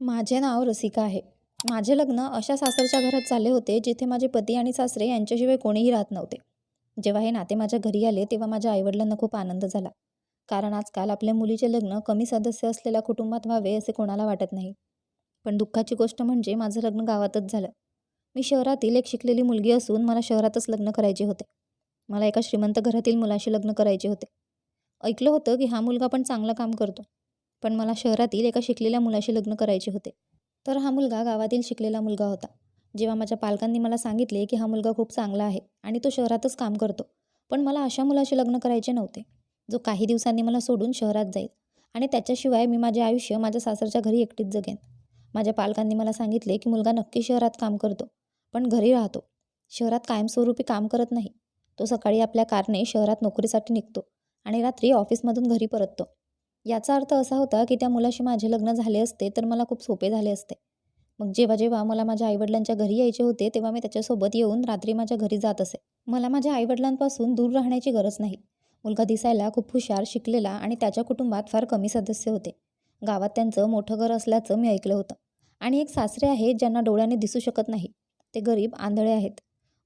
माझे नाव रसिका आहे. माझे लग्न अशा सासरच्या घरात झाले होते जिथे माझे पती आणि सासरे यांच्याशिवाय कोणीही राहत नव्हते. जेव्हा हे नाते माझ्या घरी आले तेव्हा माझ्या आईवडिलांना खूप आनंद झाला. कारण आजकाल आपल्या मुलीचे लग्न कमी सदस्य असलेल्या कुटुंबात व्हावे असे कोणाला वाटत नाही. पण दुःखाची गोष्ट म्हणजे माझं लग्न गावातच झालं. मी शहरातील एक शिकलेली मुलगी असून मला शहरातच लग्न करायचे होते. मला एका श्रीमंत घरातील मुलाशी लग्न करायचे होते. ऐकलं होतं की हा मुलगा पण चांगलं काम करतो. पण मला शहरातील एका शिकलेल्या मुलाशी लग्न करायचे होते. तर हा मुलगा गावातील शिकलेला मुलगा होता. जेव्हा माझ्या पालकांनी मला सांगितले की हा मुलगा खूप चांगला आहे आणि तो शहरातच काम करतो पण मला अशा मुलाशी लग्न करायचे नव्हते. जो काही दिवसांनी मला सोडून शहरात जाईल आणि त्याच्याशिवाय मी माझे आयुष्य माझ्या सासरच्या घरी एकटीच जगेन. माझ्या पालकांनी मला सांगितले की मुलगा नक्की शहरात काम करतो पण घरी राहतो. शहरात कायमस्वरूपी काम करत नाही. तो सकाळी आपल्या कारने शहरात नोकरीसाठी निघतो आणि रात्री ऑफिसमधून घरी परततो. याचा अर्थ असा होता की त्या मुलाशी माझे लग्न झाले असते तर मला खूप सोपे झाले असते. मग जेव्हा जेव्हा मला माझ्या आईवडिलांच्या घरी यायचे होते तेव्हा मी त्याच्यासोबत येऊन रात्री माझ्या घरी जात असे. मला माझ्या आईवडिलांपासून दूर राहण्याची गरज नाही. मुलगा दिसायला खूप हुशार शिकलेला आणि त्याच्या कुटुंबात फार कमी सदस्य होते. गावात त्यांचं मोठं घर असल्याचं मी ऐकलं होतं. आणि एक सासरे आहेत ज्यांना डोळ्याने दिसू शकत नाही. ते गरीब आंधळे आहेत.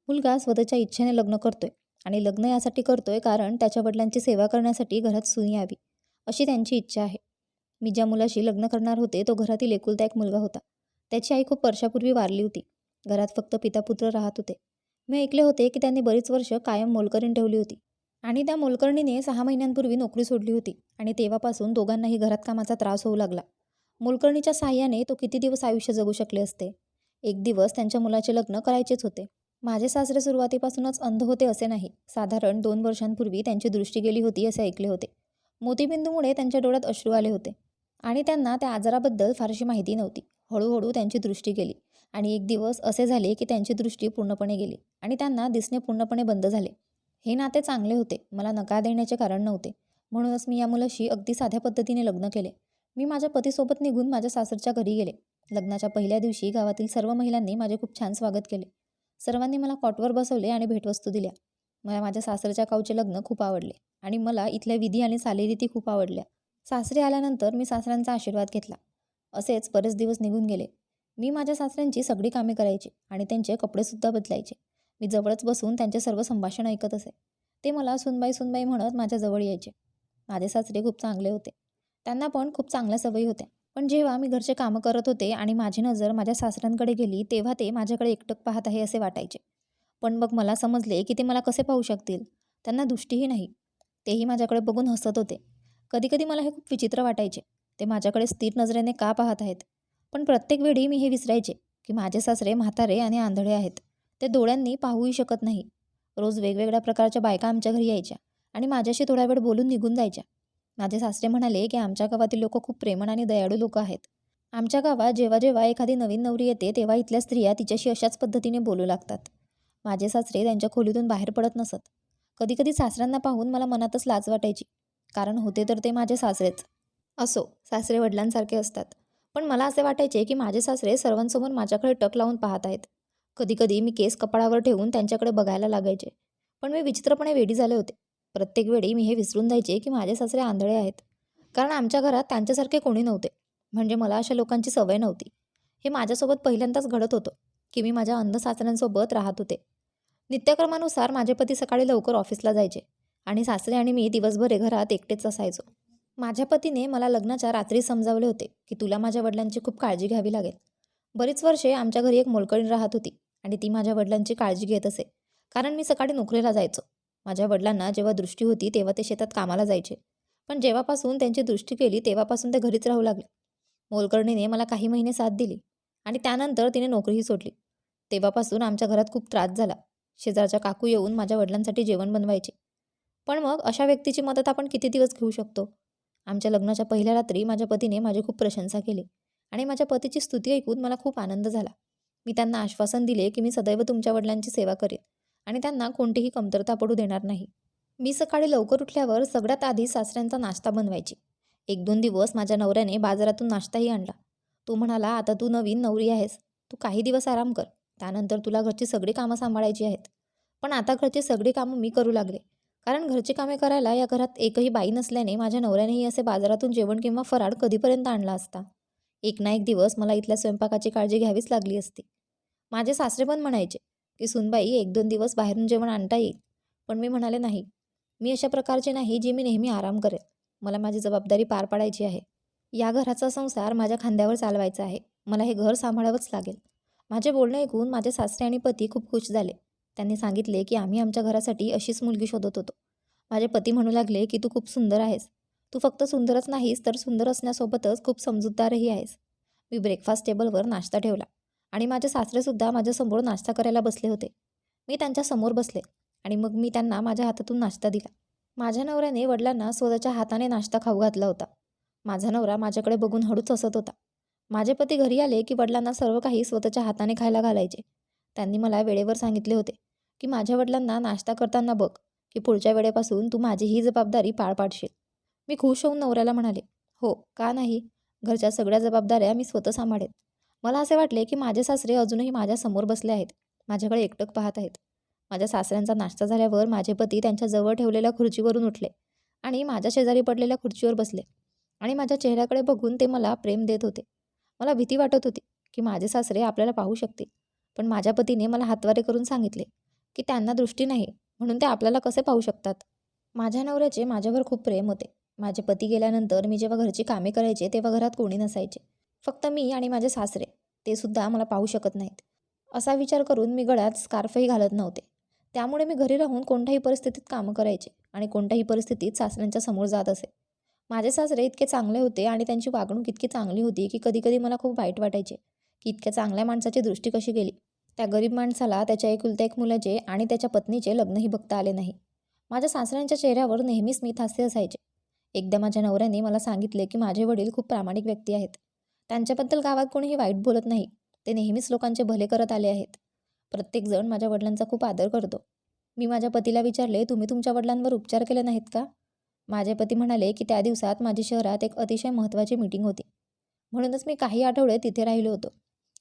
मुलगा स्वतःच्या इच्छेने लग्न करतोय आणि लग्न यासाठी करतोय कारण त्याच्या वडिलांची सेवा करण्यासाठी घरात सुई यावी. अशी त्यांची इच्छा आहे. मी ज्या मुलाशी लग्न करणार होते तो घरातील एकुलता एक मुलगा होता. त्याची आई खूप वर्षापूर्वी वारली होती. घरात फक्त पितापुत्र राहत होते. मी ऐकले होते की त्यांनी बरीच वर्ष कायम मोलकरीण ठेवली होती. आणि त्या मोलकर्णीने सहा महिन्यांपूर्वी नोकरी सोडली होती आणि तेव्हापासून दोघांनाही घरात कामाचा त्रास होऊ लागला. मोलकर्णीच्या साह्याने तो किती दिवस आयुष्य जगू शकले असते? एक दिवस त्यांच्या मुलाचे लग्न करायचेच होते. माझे सासरे सुरुवातीपासूनच अंध होते असे नाही. साधारण दोन वर्षांपूर्वी त्यांची दृष्टी गेली होती असे ऐकले होते. मोतीबिंदूमुळे त्यांच्या डोळ्यात अश्रू आले होते. आणि त्यांना त्या आजाराबद्दल फारशी माहिती नव्हती. हळूहळू त्यांची दृष्टी गेली. आणि एक दिवस असे झाले की त्यांची दृष्टी पूर्णपणे गेली आणि त्यांना दिसणे पूर्णपणे बंद झाले. हे नाते चांगले होते. मला नकार देण्याचे कारण नव्हते. म्हणूनच मी या मुलाशी अगदी साध्या पद्धतीने लग्न केले. मी माझ्या पतीसोबत निघून माझ्या सासरच्या घरी गेले. लग्नाच्या पहिल्या दिवशी गावातील सर्व महिलांनी माझे खूप छान स्वागत केले. सर्वांनी मला कॉटवर बसवले आणि भेटवस्तू दिल्या. मला माझ्या सासरच्या काऊचे लग्न खूप आवडले आणि मला इथल्या विधी आणि चालीरीती खूप आवडल्या. सासरे आल्यानंतर मी सासऱ्यांचा आशीर्वाद घेतला. असेच बरेच दिवस निघून गेले. मी माझ्या सासऱ्यांची सगळी कामे करायची आणि त्यांचे कपडेसुद्धा बदलायचे. मी जवळच बसून त्यांचे सर्व संभाषण ऐकत असे. ते मला सुनबाई सुनबाई म्हणत माझ्याजवळ यायचे. माझे सासरे खूप चांगले होते. त्यांना पण खूप चांगल्या सवयी होत्या. पण जेव्हा मी घरचे कामं करत होते आणि माझी नजर माझ्या सासऱ्यांकडे गेली तेव्हा ते माझ्याकडे एकटक पाहत आहे असे वाटायचे. पण मग मला समजले की ते मला कसे पाहू शकतील. त्यांना दृष्टीही नाही. तेही माझ्याकडे बघून हसत होते. कधीकधी मला हे खूप विचित्र वाटायचे. ते माझ्याकडे स्थिर नजरेने का पाहत आहेत? पण प्रत्येक वेळी मी हे विसरायचे की माझे सासरे म्हातारे आणि आंधळे आहेत. ते डोळ्यांनी पाहूही शकत नाही. रोज वेगवेगळ्या प्रकारच्या बायका आमच्या घरी यायच्या आणि माझ्याशी थोडा वेळ बोलून निघून जायच्या. माझे सासरे म्हणाले की आमच्या गावातील लोक खूप प्रेमळ आणि दयाळू लोक आहेत. आमच्या गावात जेव्हा जेव्हा एखादी नवीन नवरी येते तेव्हा इथल्या स्त्रिया तिच्याशी अशाच पद्धतीने बोलू लागतात. माझे सासरे त्यांच्या खोलीतून बाहेर पडत नसत. कधीकधी सासऱ्यांना पाहून मला मनातच लाज वाटायची. कारण होते तर ते माझे सासरेच. असो सासरे वडिलांसारखे असतात. पण मला असे वाटायचे की माझे सासरे सर्वांसमोर माझ्याकडे टक लावून पाहत आहेत. कधीकधी मी केस कपाळावर ठेवून त्यांच्याकडे बघायला लागायचे. पण मी विचित्रपणे वेडी झाले होते. प्रत्येक वेळी मी हे विसरून जायचे की माझे सासरे आंधळे आहेत. कारण आमच्या घरात त्यांच्यासारखे कोणी नव्हते. म्हणजे मला अशा लोकांची सवय नव्हती. हे माझ्यासोबत पहिल्यांदाच घडत होतं की मी माझ्या अंध सासऱ्यांसोबत राहत होते. नित्यक्रमानुसार माझे पती सकाळी लवकर ऑफिसला जायचे आणि सासरे आणि मी दिवसभर घरात एकटेच असायचो. माझ्या पतीने मला लग्नाच्या रात्री समजावले होते की तुला माझ्या वडिलांची खूप काळजी घ्यावी लागेल. बरीच वर्षे आमच्या घरी एक मोलकळीण राहत होती आणि ती माझ्या वडिलांची काळजी घेत असे. कारण मी सकाळी नोकरीला जायचो. माझ्या वडिलांना जेव्हा दृष्टी होती तेव्हा ते शेतात कामाला जायचे. पण जेव्हापासून त्यांची दृष्टी केली तेव्हापासून ते घरीच राहू लागले. मोलकर्णीने मला काही महिने साथ दिली आणि त्यानंतर तिने नोकरीही सोडली. तेव्हापासून आमच्या घरात खूप त्रास झाला. शेजारच्या काकू येऊन माझ्या वडिलांसाठी जेवण बनवायचे. पण मग अशा व्यक्तीची मदत आपण किती दिवस घेऊ शकतो? आमच्या लग्नाच्या पहिल्या रात्री माझ्या पतीने माझी खूप प्रशंसा केली आणि माझ्या पतीची स्तुती ऐकून मला खूप आनंद झाला. मी त्यांना आश्वासन दिले की मी सदैव तुमच्या वडिलांची सेवा करेन आणि त्यांना कोणतीही कमतरता पडू देणार नाही. मी सकाळी लवकर उठल्यावर सगळ्यात आधी सासऱ्यांचा नाश्ता बनवायची. एक दोन दिवस माझ्या नवऱ्याने बाजारातून नाश्ताही आणला. तो म्हणाला आता तू नवीन नवरी आहेस. तू काही दिवस आराम कर. त्यानंतर तुला घरची सगळी कामं सांभाळायची आहेत. पण आता घरची सगळी कामं मी करू लागले. कारण घरची कामे करायला या घरात एकही बाई नसल्याने माझ्या नवऱ्यानेही असे बाजारातून जेवण किंवा फराळ कधीपर्यंत आणला असता. एक ना एक दिवस मला इथल्या स्वयंपाकाची काळजी घ्यावीच लागली असती. माझे सासरे पण म्हणायचे की सुनबाई एक दोन दिवस बाहेरून जेवण आणता येईल. पण मी म्हणाले नाही. मी अशा प्रकारचे नाही जी मी नेहमी आराम करेल. मला माझी जबाबदारी पार पाडायची आहे. या घराचा संसार माझ्या खांद्यावर चालवायचा आहे. मला हे घर सांभाळावंच लागेल. माझे बोलणे ऐकून माझे सासरे आणि पती खूप खुश झाले. त्यांनी सांगितले की आम्ही आमच्या घरासाठी अशीच मुलगी शोधत होतो. माझे पती म्हणू लागले की तू खूप सुंदर आहेस. तू फक्त सुंदरच नाहीस तर सुंदर असण्यासोबतच खूप समजूतदारही आहेस. मी ब्रेकफास्ट टेबलवर नाश्ता ठेवला आणि माझे सासरेसुद्धा माझ्यासमोर नाश्ता करायला बसले होते. मी त्यांच्यासमोर बसले आणि मग मी त्यांना माझ्या हातातून नाश्ता दिला. माझ्या नवऱ्याने वडिलांना स्वतःच्या हाताने नाश्ता खाऊ घातला होता. माझा नवरा माझ्याकडे बघून हळूच हसत होता. माझे पती घरी आले की वडिलांना सर्व काही स्वतःच्या हाताने खायला घालायचे. त्यांनी मला वेळेवर सांगितले होते की माझ्या वडिलांना नाश्ता करताना बघ की पुढच्या वेळेपासून तू माझी ही जबाबदारी पार पाडशील. मी खुश होऊन नवऱ्याला म्हणाले हो का नाही? घरच्या सगळ्या जबाबदाऱ्या मी स्वतः सांभाळेन. मला असे वाटले की माझे सासरे अजूनही माझ्यासमोर बसले आहेत. माझ्याकडे एकटक पाहत आहेत. माझ्या सासऱ्यांचा नाश्ता झाल्यावर माझे पती त्यांच्या जवळ ठेवलेल्या खुर्चीवरून उठले आणि माझ्या शेजारी पडलेल्या खुर्चीवर बसले आणि माझ्या चेहऱ्याकडे बघून ते मला प्रेम देत होते. मला भीती वाटत होती की माझे सासरे आपल्याला पाहू शकतील. पण माझ्या पतीने मला हातवारे करून सांगितले की त्यांना दृष्टी नाही म्हणून ते आपल्याला कसे पाहू शकतात? माझ्या नवऱ्याचे माझ्यावर खूप प्रेम होते. माझे पती गेल्यानंतर मी जेव्हा घरची कामे करायचे तेव्हा घरात कोणी नसायचे. फक्त मी आणि माझे सासरे ते सुद्धा मला पाहू शकत नाहीत. असा विचार करून मी गळ्यात स्कार्फही घालत नव्हते. त्यामुळे मी घरी राहून कोणत्याही परिस्थितीत कामं करायचे आणि कोणत्याही परिस्थितीत सासऱ्यांच्या समोर जात असे. माझे सासरे इतके चांगले होते आणि त्यांची वागणूक इतकी चांगली होती की कधीकधी मला खूप वाईट वाटायचे. की इतक्या चांगल्या माणसाची दृष्टी कशी गेली? त्या गरीब माणसाला त्याच्या एकुलत्या एक मुलाचे आणि त्याच्या पत्नीचे लग्नही बघता आले नाही. माझ्या सासऱ्यांच्या चेहऱ्यावर नेहमी स्मित हास्य असायचे. एकदा माझ्या नवऱ्याने मला सांगितले की माझे वडील खूप प्रामाणिक व्यक्ती आहेत. त्यांच्याबद्दल गावात कोणीही वाईट बोलत नाही. ते नेहमीच लोकांचे भले करत आले आहेत. प्रत्येकजण माझ्या वडिलांचा खूप आदर करतो. मी माझ्या पतीला विचारले तुम्ही तुमच्या वडिलांवर उपचार केले नाहीत का? माझे पती म्हणाले की त्या दिवसात माझी शहरात एक अतिशय महत्त्वाची मीटिंग होती. म्हणूनच मी काही आठवडे तिथे राहिलो होतो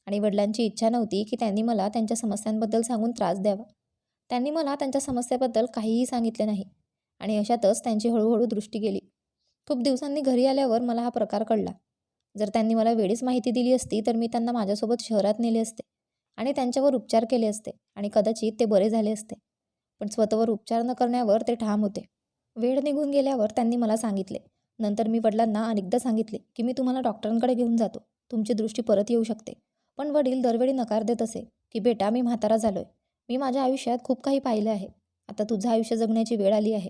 आणि वडिलांची इच्छा नव्हती की त्यांनी मला त्यांच्या समस्यांबद्दल सांगून त्रास द्यावा. त्यांनी मला त्यांच्या समस्येबद्दल काहीही सांगितले नाही आणि अशातच त्यांची हळूहळू दृष्टी गेली. खूप दिवसांनी घरी आल्यावर मला हा प्रकार कळला. जर त्यांनी मला वेळीच माहिती दिली असती तर मी त्यांना माझ्यासोबत शहरात नेले असते आणि त्यांच्यावर उपचार केले असते आणि कदाचित ते बरे झाले असते. पण स्वतःवर उपचार न करण्यावर ते ठाम होते. वेळ निघून गेल्यावर त्यांनी मला सांगितले. नंतर मी वडिलांना अनेकदा सांगितले की मी तुम्हाला डॉक्टरांकडे घेऊन जातो. तुमची दृष्टी परत येऊ शकते. पण वडील दरवेळी नकार देत असे की बेटा मी म्हातारा झालोय. मी माझ्या आयुष्यात खूप काही पाहिलं आहे. आता तुझं आयुष्य जगण्याची वेळ आली आहे.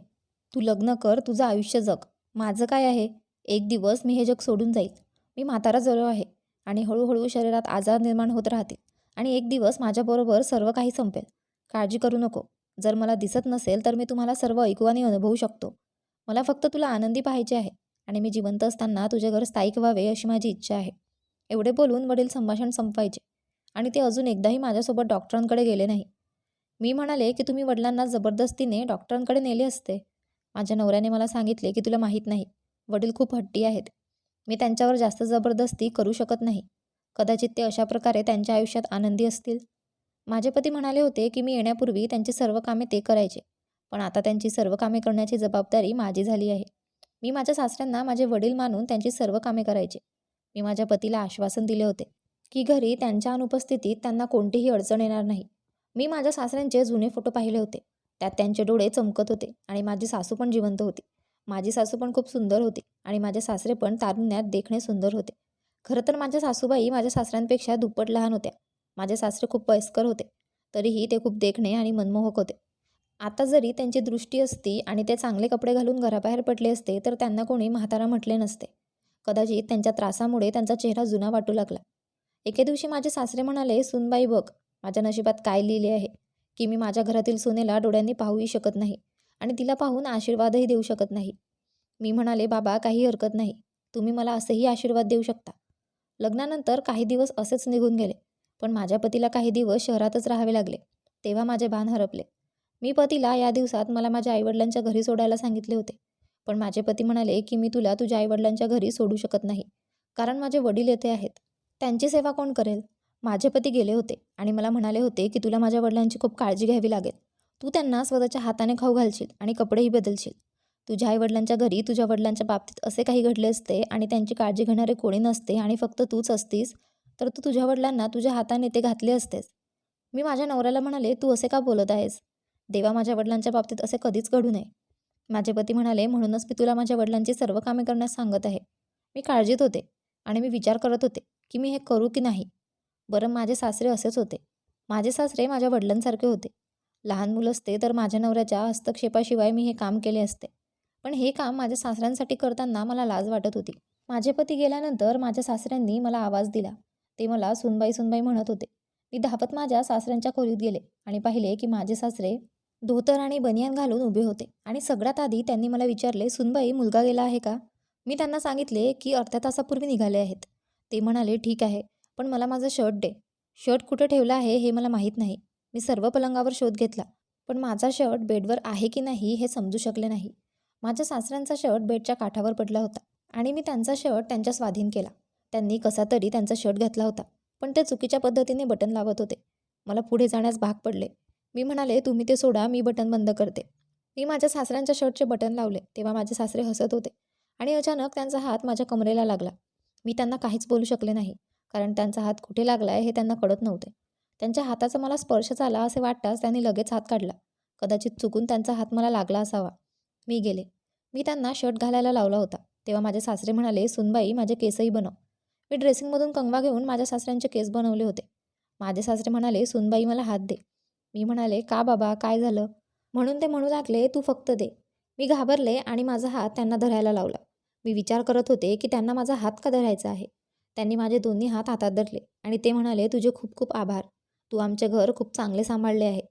तू लग्न कर तुझं आयुष्य जग. माझं काय आहे? एक दिवस मी हे जग सोडून जाईल. मी म्हातारा झालो आहे आणि हळूहळू शरीरात आजार निर्माण होत राहतील आणि एक दिवस माझ्याबरोबर सर्व काही संपेल. काळजी करू नको. जर मला दिसत नसेल तर मी तुम्हाला सर्व ऐकू आणि अनुभवू शकतो. मला फक्त तुला आनंदी पाहिजे आहे आणि मी जिवंत असताना तुझे घर स्थायिक व्हावे अशी माझी इच्छा आहे. एवढे बोलून वडील संभाषण संपवायचे आणि ते अजून एकदाही माझ्यासोबत डॉक्टरांकडे गेले नाही. मी म्हणाले की तुम्ही वडिलांना जबरदस्तीने डॉक्टरांकडे नेले असते. माझ्या नवऱ्याने मला सांगितले की तुला माहीत नाही. वडील खूप हट्टी आहेत. मी त्यांच्यावर जास्त जबरदस्ती करू शकत नाही. कदाचित ते अशा प्रकारे त्यांच्या आयुष्यात आनंदी असतील. माझे पती म्हणाले होते की मी येण्यापूर्वी त्यांची सर्व कामे ते करायचे पण आता त्यांची सर्व कामे करण्याची जबाबदारी माझी झाली आहे. मी माझ्या सासऱ्यांना माझे वडील मानून त्यांची सर्व कामे करायचे. मी माझ्या पतीला आश्वासन दिले होते की घरी त्यांच्या अनुपस्थितीत त्यांना कोणतीही अडचण येणार नाही. मी माझ्या सासऱ्यांचे जुने फोटो पाहिले होते. त्यात त्यांचे डोळे चमकत होते आणि माझी सासू पण जिवंत होती. माझी सासू पण खूप सुंदर होती आणि माझे सासरे पण तारुण्यात देखणे सुंदर होते. खरं तर माझ्या सासूबाई माझ्या सासऱ्यांपेक्षा दुप्पट लहान होत्या. माझे सासरे खूप वयस्कर होते. तरीही ते खूप देखणे आणि मनमोहक होते. आता जरी त्यांची दृष्टी असती आणि ते चांगले कपडे घालून घराबाहेर पडले असते तर त्यांना कोणी म्हातारा म्हटले नसते. कदाचित त्यांच्या त्रासामुळे त्यांचा चेहरा जुना वाटू लागला. एके दिवशी माझे सासरे म्हणाले सुनबाई बघ माझ्या नशिबात काय लिहिले आहे की मी माझ्या घरातील सुनेला डोळ्यांनी पाहूही शकत नाही आणि तिला पाहून आशीर्वादही देऊ शकत नाही. मी म्हणाले बाबा काही हरकत नाही. तुम्ही मला असेही आशीर्वाद देऊ शकता. लग्नानंतर काही दिवस असेच निघून गेले. पण माझ्या पतीला काही दिवस शहरातच राहावे लागले तेव्हा माझे भान हरपले. मी पतीला या दिवसात मला माझ्या आईवडिलांच्या घरी सोडायला सांगितले होते पण माझे पती म्हणाले की मी तुला तुझ्या आईवडिलांच्या घरी सोडू शकत नाही कारण माझे वडील येथे आहेत. त्यांची सेवा कोण करेल? माझे पती गेले होते आणि मला म्हणाले होते की तुला माझ्या वडिलांची खूप काळजी घ्यावी लागेल. तू त्यांना स्वतःच्या हाताने खाऊ घालशील आणि कपडेही बदलशील. तुझ्या आईवडिलांच्या घरी तुझ्या वडिलांच्या बाबतीत असे काही घडले असते आणि त्यांची काळजी घेणारे कोणी नसते आणि फक्त तूच असतीस तर तू तुझ्या वडिलांना तुझ्या हाताने ते घातले असतेस. मी माझ्या नवऱ्याला म्हणाले तू असे का बोलत आहेस? देवा माझ्या वडिलांच्या बाबतीत असे कधीच घडू नये. माझे पती म्हणाले म्हणूनच मी तुला माझ्या वडिलांची सर्व कामे करण्यास सांगत आहे. मी काळजीत होते आणि मी विचार करत होते की मी हे करू की नाही. बरं माझे सासरे असेच होते. माझे सासरे माझ्या वडिलांसारखे होते. लहान मुलं असते तर माझ्या नवऱ्याच्या हस्तक्षेपाशिवाय मी हे काम केले असते. पण हे काम माझ्या सासऱ्यांसाठी करताना मला लाज वाटत होती. माझे पती गेल्यानंतर माझ्या सासऱ्यांनी मला आवाज दिला. ते मला सुनबाई सुनबाई म्हणत होते. मी धावत माझ्या सासऱ्यांच्या खोलीत गेले आणि पाहिले की माझे सासरे धोतर आणि बनियान घालून उभे होते आणि सगळ्यात आधी त्यांनी मला विचारले सुनबाई मुलगा गेला आहे का? मी त्यांना सांगितले की अर्ध्या तासापूर्वी निघाले आहेत. ते म्हणाले ठीक आहे पण मला माझं शर्ट दे. शर्ट कुठं ठेवलं आहे हे मला माहीत नाही. मी सर्व पलंगावर शोध घेतला पण माझा शर्ट बेडवर आहे की नाही हे समजू शकले नाही. माझ्या सासऱ्यांचा शर्ट बेडच्या काठावर पडला होता आणि मी त्यांचा शर्ट त्यांच्या स्वाधीन केला. त्यांनी कसा तरी त्यांचा शर्ट घातला होता. पण ते चुकीच्या पद्धतीने बटन लावत होते. मला पुढे जाण्यास भाग पडले. मी म्हणाले तुम्ही ते सोडा मी बटन बंद करते. मी माझ्या सासऱ्यांच्या शर्टचे बटन लावले तेव्हा माझे सासरे हसत होते. आणि अचानक त्यांचा हात माझ्या कमरेला लागला. मी त्यांना काहीच बोलू शकले नाही कारण त्यांचा हात कुठे लागला आहे हे त्यांना कळत नव्हते. त्यांच्या हाताचा मला स्पर्श झाला असे वाटताच त्यांनी लगेच हात काढला. कदाचित चुकून त्यांचा हात मला लागला असावा. मी गेले. मी त्यांना शर्ट घालायला लावला होता. तेव्हा माझे सासरे म्हणाले सुनबाई माझे केसही बनव. मी ड्रेसिंगमधून कंगवा घेऊन माझ्या सासऱ्यांचे केस बनवले होते. माझे सासरे म्हणाले सुनबाई मला हात दे. मी म्हणाले का बाबा काय झालं? म्हणून ते म्हणू लागले तू फक्त दे. मी घाबरले आणि माझा हात त्यांना धरायला लावला. मी विचार करत होते की त्यांना माझा हात का धरायचा आहे? त्यांनी माझे दोन्ही हात हातात धरले आणि ते म्हणाले तुझे खूप खूप आभार. तू आमचे घर खूप चांगले सांभाळले आहे.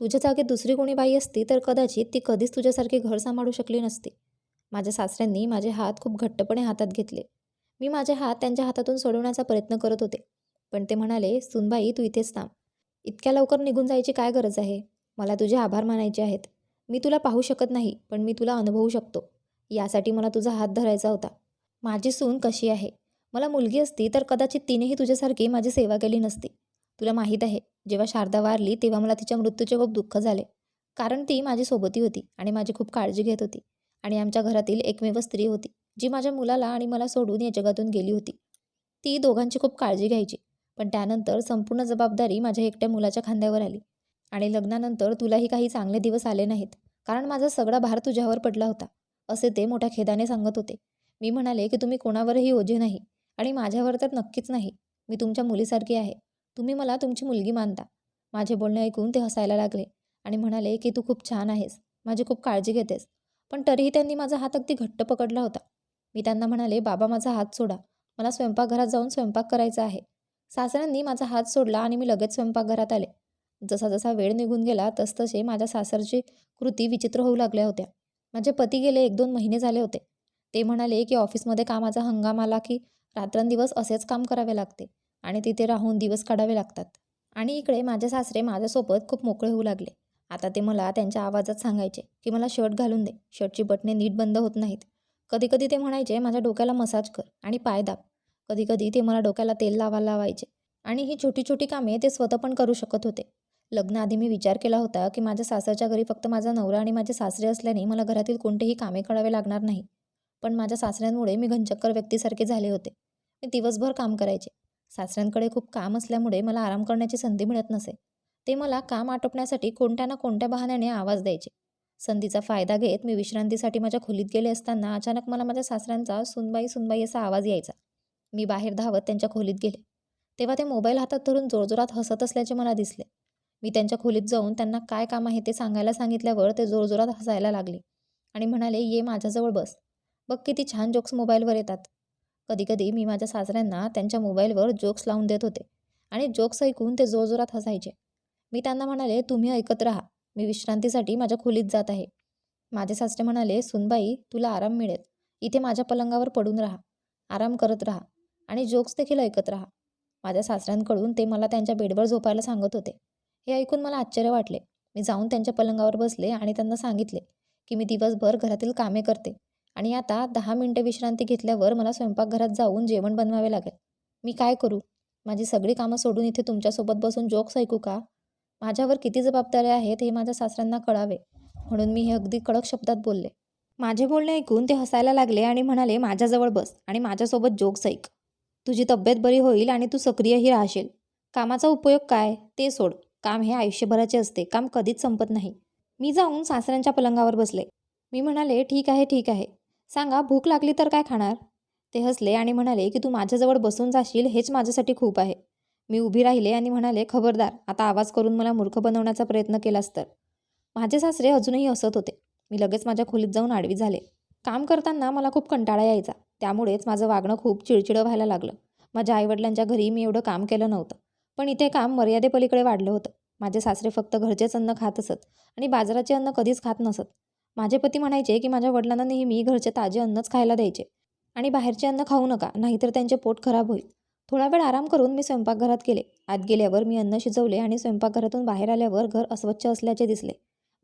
तुझ्या जागी दुसरी कोणी बाई असती तर कदाचित ती कधीच तुझ्यासारखी घर सांभाळू शकली नसती. माझ्या सासऱ्यांनी माझे हात खूप घट्टपणे हातात घेतले. मी माझे हात त्यांच्या हातातून सोडवण्याचा प्रयत्न करत होते. पण ते म्हणाले सुनबाई तू इथेच थांब. इतक्या लवकर निघून जायची काय गरज आहे? मला तुझे आभार मानायचे आहेत. मी तुला पाहू शकत नाही पण मी तुला अनुभवू शकतो. यासाठी मला तुझा हात धरायचा होता. माझी सून कशी आहे? मला मुलगी असती तर कदाचित तिनेही तुझ्यासारखी माझी सेवा केली नसती. तुला माहीत आहे जेव्हा शारदा वारली तेव्हा मला तिच्या मृत्यूचे खूप दुःख झाले. कारण ती माझी सोबती होती आणि माझी खूप काळजी घेत होती आणि आमच्या घरातील एकमेव स्त्री होती. जी माझ्या मुलाला आणि मला सोडून या जगातून गेली होती. ती दोघांची खूप काळजी घ्यायची. पण त्यानंतर संपूर्ण जबाबदारी माझ्या एकट्या मुलाच्या खांद्यावर आली. आणि लग्नानंतर तुलाही काही चांगले दिवस आले नाहीत. कारण माझा सगळा भार तुझ्यावर पडला होता. असे ते मोठ्या खेदाने सांगत होते. मी म्हणाले की तुम्ही कोणावरही ओझे नाही. आणि माझ्यावर तर नक्कीच नाही. मी तुमच्या मुलीसारखी आहे. तुम्ही मला तुमची मुलगी मानता. माझे बोलणे ऐकून ते हसायला लागले. आणि म्हणाले की तू खूप छान आहेस. माझी खूप काळजी घेतेस. पण तरीही त्यांनी माझा हात अगदी घट्ट पकडला होता. मी त्यांना म्हणाले बाबा माझा हात सोडा. मला स्वयंपाकघरात जाऊन स्वयंपाक करायचा आहे. सासऱ्यांनी माझा हात सोडला आणि मी लगेच स्वयंपाकघरात आले. जसा जसा वेळ निघून गेला तसतसे माझ्या सासरची कृती विचित्र होऊ लागल्या होत्या. माझे पती गेले एक दोन महिने झाले होते. ते म्हणाले की ऑफिसमध्ये कामाचा हंगाम आला की रात्रंदिवस असेच काम करावे लागते आणि तिथे राहून दिवस काढावे लागतात. आणि इकडे माझे सासरे माझ्यासोबत खूप मोकळे होऊ लागले. आता ते मला त्यांच्या आवाजात सांगायचे की मला शर्ट घालून दे. शर्टची बटणे नीट बंद होत नाहीत. कधीकधी ते म्हणायचे माझ्या डोक्याला मसाज कर आणि पाय दाब. कधीकधी ते मला डोक्याला तेल लावायला लावायचे. आणि ही छोटी छोटी कामे ते स्वतः पण करू शकत होते. लग्नाआधी मी विचार केला होता की माझ्या सासरच्या घरी फक्त माझा नवरा आणि माझे सासरे असल्याने मला घरातील कोणतेही कामे करावे लागणार नाही. पण माझ्या सासऱ्यांमुळे मी घनचक्कर व्यक्तीसारखे झाले होते. मी दिवसभर काम करायचे. सासऱ्यांकडे खूप काम असल्यामुळे मला आराम करण्याची संधी मिळत नसे. ते मला काम आटोपण्यासाठी कोणत्या ना कोणत्या बहाण्याने आवाज द्यायचे. संधीचा फायदा घेत मी विश्रांतीसाठी माझ्या खोलीत गेले असताना अचानक मला माझ्या सासऱ्यांचा सुनबाई सुनबाई असा आवाज यायचा. मी बाहेर धावत त्यांच्या खोलीत गेले. तेव्हा ते मोबाईल हातात धरून जोरजोरात हसत असल्याचे मला दिसले. मी त्यांच्या खोलीत जाऊन त्यांना काय काम आहे ते सांगायला सांगितल्यावर ते जोरजोरात हसायला लागले आणि म्हणाले ये माझ्याजवळ बस. बघ किती छान जोक्स मोबाईलवर येतात. कधीकधी मी माझ्या सासऱ्यांना त्यांच्या मोबाईलवर जोक्स लावून देत होते आणि जोक्स ऐकून ते जोरजोरात हसायचे. मी त्यांना म्हणाले तुम्ही ऐकत राहा. मी विश्रांतीसाठी माझ्या खोलीत जात आहे. माझे सासरे म्हणाले सुनबाई तुला आराम मिळेल. इथे माझ्या पलंगावर पडून राहा. आराम करत राहा आणि जोक्स देखील ऐकत राहा. माझ्या सासऱ्यांकडून ते मला त्यांच्या बेडवर झोपायला सांगत होते. हे ऐकून मला आश्चर्य वाटले. मी जाऊन त्यांच्या पलंगावर बसले आणि त्यांना सांगितले की मी दिवसभर घरातील कामे करते आणि आता दहा मिनटं विश्रांती घेतल्यावर मला स्वयंपाकघरात जाऊन जेवण बनवावे लागेल. मी काय करू? माझी सगळी कामं सोडून इथे तुमच्यासोबत बसून जोक्स ऐकू का? माझ्यावर किती जबाबदाऱ्या आहेत हे माझ्या सासऱ्यांना कळावे. म्हणून मी हे अगदी कडक शब्दात बोलले. माझे बोलणे ऐकून ते हसायला लागले आणि म्हणाले माझ्याजवळ बस आणि माझ्यासोबत जोक्स ऐक. तुझी तब्येत बरी होईल आणि तू सक्रियही राहशील. कामाचा उपयोग काय? ते सोड. काम हे आयुष्यभराचे असते. काम कधीच संपत नाही. मी जाऊन सासऱ्यांच्या पलंगावर बसले. मी म्हणाले ठीक आहे ठीक आहे. सांगा भूक लागली तर काय खाणार? ते हसले आणि म्हणाले की तू माझ्याजवळ बसून जाशील हेच माझ्यासाठी खूप आहे. मी उभी राहिले आणि म्हणाले खबरदार आता आवाज करून मला मूर्ख बनवण्याचा प्रयत्न केलास तर. माझे सासरे अजूनही हसत होते. मी लगेच माझ्या खोलीत जाऊन आडवी झाले. काम करताना मला खूप कंटाळा यायचा. त्यामुळेच माझं वागणं खूप चिडचिडं व्हायला लागलं. माझ्या आईवडिलांच्या घरी मी एवढं काम केलं नव्हतं. पण इथे काम मर्यादेपलीकडे वाढलं होतं. माझे सासरे फक्त घरचेच अन्न खात असत आणि बाजाराचे अन्न कधीच खात नसत. माझे पती म्हणायचे की माझ्या वडिलांना नेहमी घरचे ताजे अन्नच खायला द्यायचे आणि बाहेरचे अन्न खाऊ नका नाहीतर त्यांचे पोट खराब होईल. थोडा वेळ आराम करून मी स्वयंपाकघरात गेले. आत गेल्यावर मी अन्न शिजवले आणि स्वयंपाकघरातून बाहेर आल्यावर घर अस्वच्छ असल्याचे दिसले.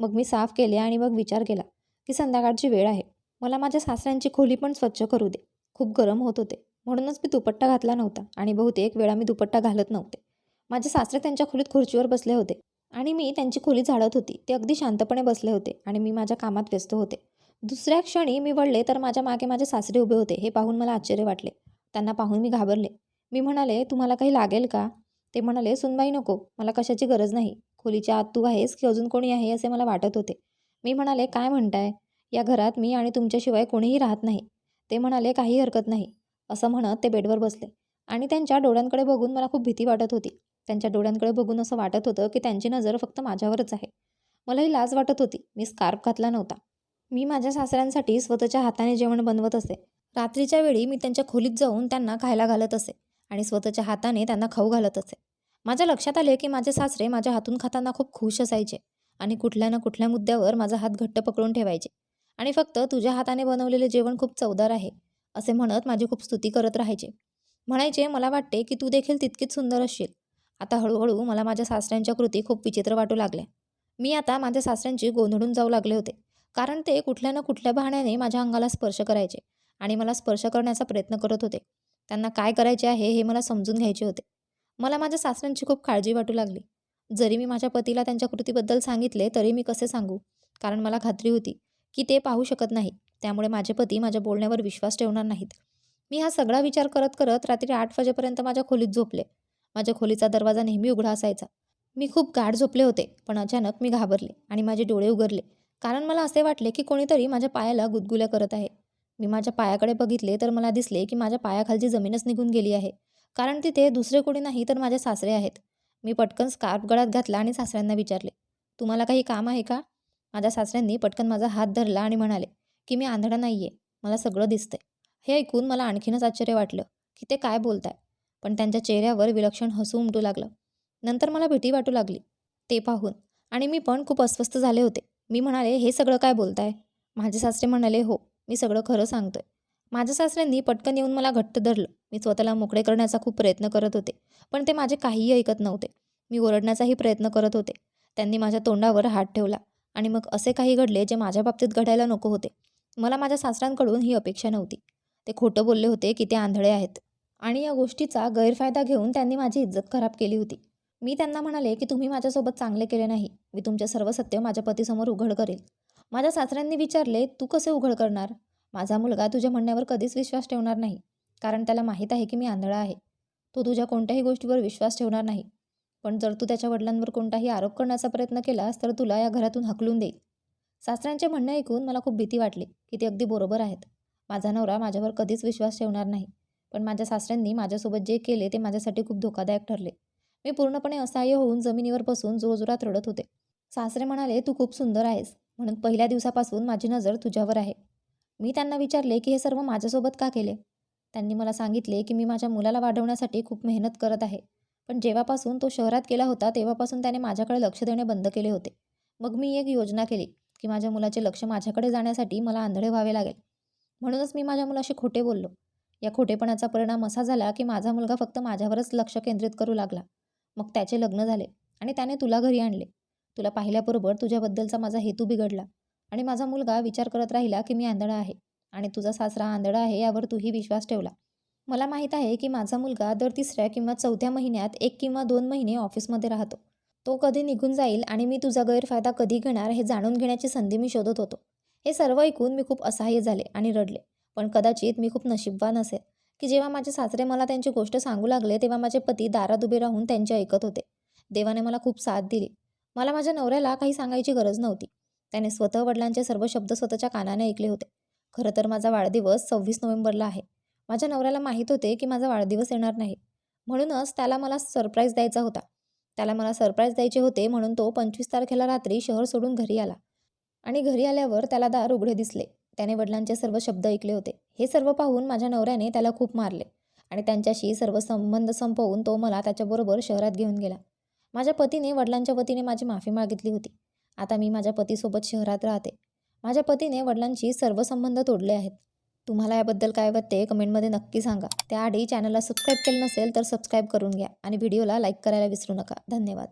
मग मी साफ केले आणि मग विचार केला की संध्याकाळची वेळ आहे. मला माझ्या सासऱ्यांची खोली पण स्वच्छ करू दे. खूप गरम होत होते. म्हणूनच मी दुपट्टा घातला नव्हता आणि बहुतेक वेळा मी दुपट्टा घालत नव्हते. माझे सासरे त्यांच्या खोलीत खुर्चीवर बसले होते आणि मी त्यांची खोली झाडत होती. ते अगदी शांतपणे बसले होते आणि मी माझ्या कामात व्यस्त होते. दुसऱ्या क्षणी मी वळले तर माझ्या मागे माझे सासरे उभे होते हे पाहून मला आश्चर्य वाटले. त्यांना पाहून मी घाबरले. मी म्हणाले तुम्हाला काही लागेल का? ते म्हणाले सुनबाई नको मला कशाची गरज नाही. खोलीच्या आत तू आहेस की अजून कोणी आहे असे मला वाटत होते. मी म्हणाले काय म्हणताय? या घरात मी आणि तुमच्याशिवाय कोणीही राहत नाही. ते म्हणाले काही हरकत नाही. असं म्हणत ते बेडवर बसले. आणि त्यांच्या डोळ्यांकडे बघून मला खूप भीती वाटत होती. त्यांच्या डोळ्यांकडे बघून असं वाटत होतं की त्यांची नजर फक्त माझ्यावरच आहे. मलाही लाज वाटत होती. मी स्कार्फ घातला नव्हता. मी माझ्या सासऱ्यांसाठी स्वतःच्या हाताने जेवण बनवत असे. रात्रीच्या वेळी मी त्यांच्या खोलीत जाऊन त्यांना खायला घालत असे. आणि स्वतःच्या हाताने त्यांना खाऊ घालत असे. माझ्या लक्षात आले की माझे सासरे माझ्या हातून खाताना खूप खुश असायचे आणि कुठल्या ना कुठल्या मुद्द्यावर माझा हात घट्ट पकडून ठेवायचे. आणि फक्त तुझ्या हाताने बनवलेले जेवण खूप चवदार आहे असे म्हणत माझी खूप स्तुती करत राहायचे. म्हणायचे मला वाटते की तू देखील तितकीच सुंदर असशील. आता हळूहळू मला माझ्या सासऱ्यांच्या कृती खूप विचित्र वाटू लागल्या. मी आता माझ्या सासऱ्यांची गोंधळून जाऊ लागले होते कारण ते कुठल्या ना कुठल्या बहाण्याने माझ्या अंगाला स्पर्श करायचे आणि मला स्पर्श करण्याचा प्रयत्न करत होते. त्यांना काय करायचे आहे हे मला समजून घ्यायचे होते. मला माझ्या सासऱ्यांची खूप काळजी वाटू लागली. जरी मी माझ्या पतीला त्यांच्या कृतीबद्दल सांगितले तरी मी कसे सांगू? कारण मला खात्री होती की ते पाहू शकत नाही. त्यामुळे माझे पती माझ्या बोलण्यावर विश्वास ठेवणार नाहीत. मी हा सगळा विचार करत करत रात्री आठ वाजेपर्यंत माझ्या खोलीत झोपले. माझ्या खोलीचा दरवाजा नेहमी उघडा असायचा. मी खूप गाढ झोपले होते पण अचानक मी घाबरले आणि माझे डोळे उघडले. कारण मला असे वाटले की कोणीतरी माझ्या पायाला गुदगुल्या करत आहे. मी माझ्या पायाकडे बघितले तर मला दिसले की माझ्या पायाखालची जमीनच निघून गेली आहे. कारण तिथे दुसरे कोणी नाही तर माझे सासरे आहेत. मी पटकन स्कार्फ गळ्यात घातला आणि सासऱ्यांना विचारले तुम्हाला काही काम आहे का? माझ्या सासऱ्यांनी पटकन माझा हात धरला आणि म्हणाले की मी आंधळा नाही आहे मला सगळं दिसतंय. हे ऐकून मला आणखीनच आश्चर्य वाटलं की ते काय बोलताय? पण त्यांच्या चेहऱ्यावर विलक्षण हसू उमटू लागलं. नंतर मला भीती वाटू लागली. ते पाहून आणि मी पण खूप अस्वस्थ झाले होते. मी म्हणाले हे सगळं काय बोलताय? माझे सासरे म्हणाले हो मी सगळं खरं सांगतोय. माझ्या सासऱ्यांनी पटकन येऊन मला घट्ट धरलं. मी स्वतःला मोकळे करण्याचा खूप प्रयत्न करत होते पण ते माझे काहीही ऐकत नव्हते. मी ओरडण्याचाही प्रयत्न करत होते. त्यांनी माझ्या तोंडावर हात ठेवला आणि मग असे काही घडले जे माझ्या बाबतीत घडायला नको होते. मला माझ्या सासऱ्यांकडून ही अपेक्षा नव्हती. ते खोटं बोलले होते की ते आंधळे आहेत आणि या गोष्टीचा गैरफायदा घेऊन त्यांनी माझी इज्जत खराब केली होती. मी त्यांना म्हणाले की तुम्ही माझ्यासोबत चांगले केले नाही. मी तुमचे सर्व सत्य माझ्या पतीसमोर उघड करेल. माझ्या सासऱ्यांनी विचारले तू कसे उघड करणार? माझा मुलगा तुझ्या म्हणण्यावर कधीच विश्वास ठेवणार नाही कारण त्याला माहीत आहे की मी आंधळा आहे. तो तुझ्या कोणत्याही गोष्टीवर विश्वास ठेवणार नाही. पण जर तू त्याच्या वडिलांवर कोणताही आरोप करण्याचा प्रयत्न केलास तर तुला या घरातून हकलून देईल. सासऱ्यांचे म्हणणे ऐकून मला खूप भीती वाटली की ते अगदी बरोबर आहेत. माझा नवरा माझ्यावर कधीच विश्वास ठेवणार नाही पण माझ्या सासऱ्यांनी माझ्यासोबत जे केले ते माझ्यासाठी खूप धोकादायक ठरले. मी पूर्णपणे असहाय्य होऊन जमिनीवर बसून जोरजोरात रडत होते. सासरे म्हणाले तू खूप सुंदर आहेस. म्हणून पहिल्या दिवसापासून माझी नजर तुझ्यावर आहे. मी त्यांना विचारले की हे सर्व माझ्यासोबत का केले? त्यांनी मला सांगितले की मी माझ्या मुलाला वाढवण्यासाठी खूप मेहनत करत आहे. पण जेव्हापासून तो शहरात गेला होता तेव्हापासून त्याने माझ्याकडे लक्ष देणे बंद केले होते. मग मी एक योजना केली की माझ्या मुलाचे लक्ष माझ्याकडे जाण्यासाठी मला आंधळे व्हावे लागेल. म्हणूनच मी माझ्या मुलाशी खोटे बोललो. या खोटेपणाचा परिणाम असा झाला की माझा मुलगा फक्त माझ्यावरच लक्ष केंद्रित करू लागला. मग त्याचे लग्न झाले आणि त्याने तुला घरी आणले. तुला पाहिल्याबरोबर तुझ्याबद्दलचा माझा हेतू बिघडला आणि माझा मुलगा विचार करत राहिला की मी आंधळा आहे आणि तुझा सासरा आंधळा आहे यावर तूही विश्वास ठेवला. मला माहीत आहे की माझा मुलगा दर तिसऱ्या किंवा चौथ्या महिन्यात एक किंवा दोन महिने ऑफिसमध्ये राहतो. तो कधी निघून जाईल आणि मी तुझा गैरफायदा कधी घेणार हे जाणून घेण्याची संधी मी शोधत होतो. हे सर्व ऐकून मी खूप असहाय्य झाले आणि रडले. पण कदाचित मी खूप नशीबवान असेल की जेव्हा माझे सासरे मला त्यांची गोष्ट सांगू लागले तेव्हा माझे पती दारात उभे राहून त्यांचे ऐकत होते. देवाने मला खूप साथ दिली. मला माझ्या नवऱ्याला काही सांगायची गरज नव्हती. त्याने स्वतः वडिलांचे सर्व शब्द स्वतःच्या कानाने ऐकले होते. खरं तर माझा वाढदिवस सव्वीस नोव्हेंबरला आहे. माझ्या नवऱ्याला माहीत होते की माझा वाढदिवस येणार नाही. म्हणूनच त्याला मला सरप्राईज द्यायचा होता. त्याला मला सरप्राईज द्यायचे होते म्हणून तो पंचवीस तारखेला रात्री शहर सोडून घरी आला. आणि घरी आल्यावर त्याला दार उघडे दिसले. त्याने वडिलांचे सर्व शब्द ऐकले होते. हे सर्व पाहून माझ्या नवऱ्याने त्याला खूप मारले. आणि त्यांच्याशी सर्व संबंध संपवून तो मला त्याच्याबरोबर शहरात घेऊन गेला. माझ्या पतीने वडिलांच्या वतीने माझी माफी मागितली होती. आता मी माझ्या पतीसोबत शहरात राहते. माझ्या पतीने वडिलांशी सर्व संबंध तोडले आहेत. तुम्हाला याबद्दल काय वाटते कमेंटमध्ये नक्की सांगा. त्याआधी चॅनलला सबस्क्राईब केलं नसेल तर सबस्क्राईब करून घ्या आणि व्हिडिओला लाईक करायला विसरू नका. धन्यवाद.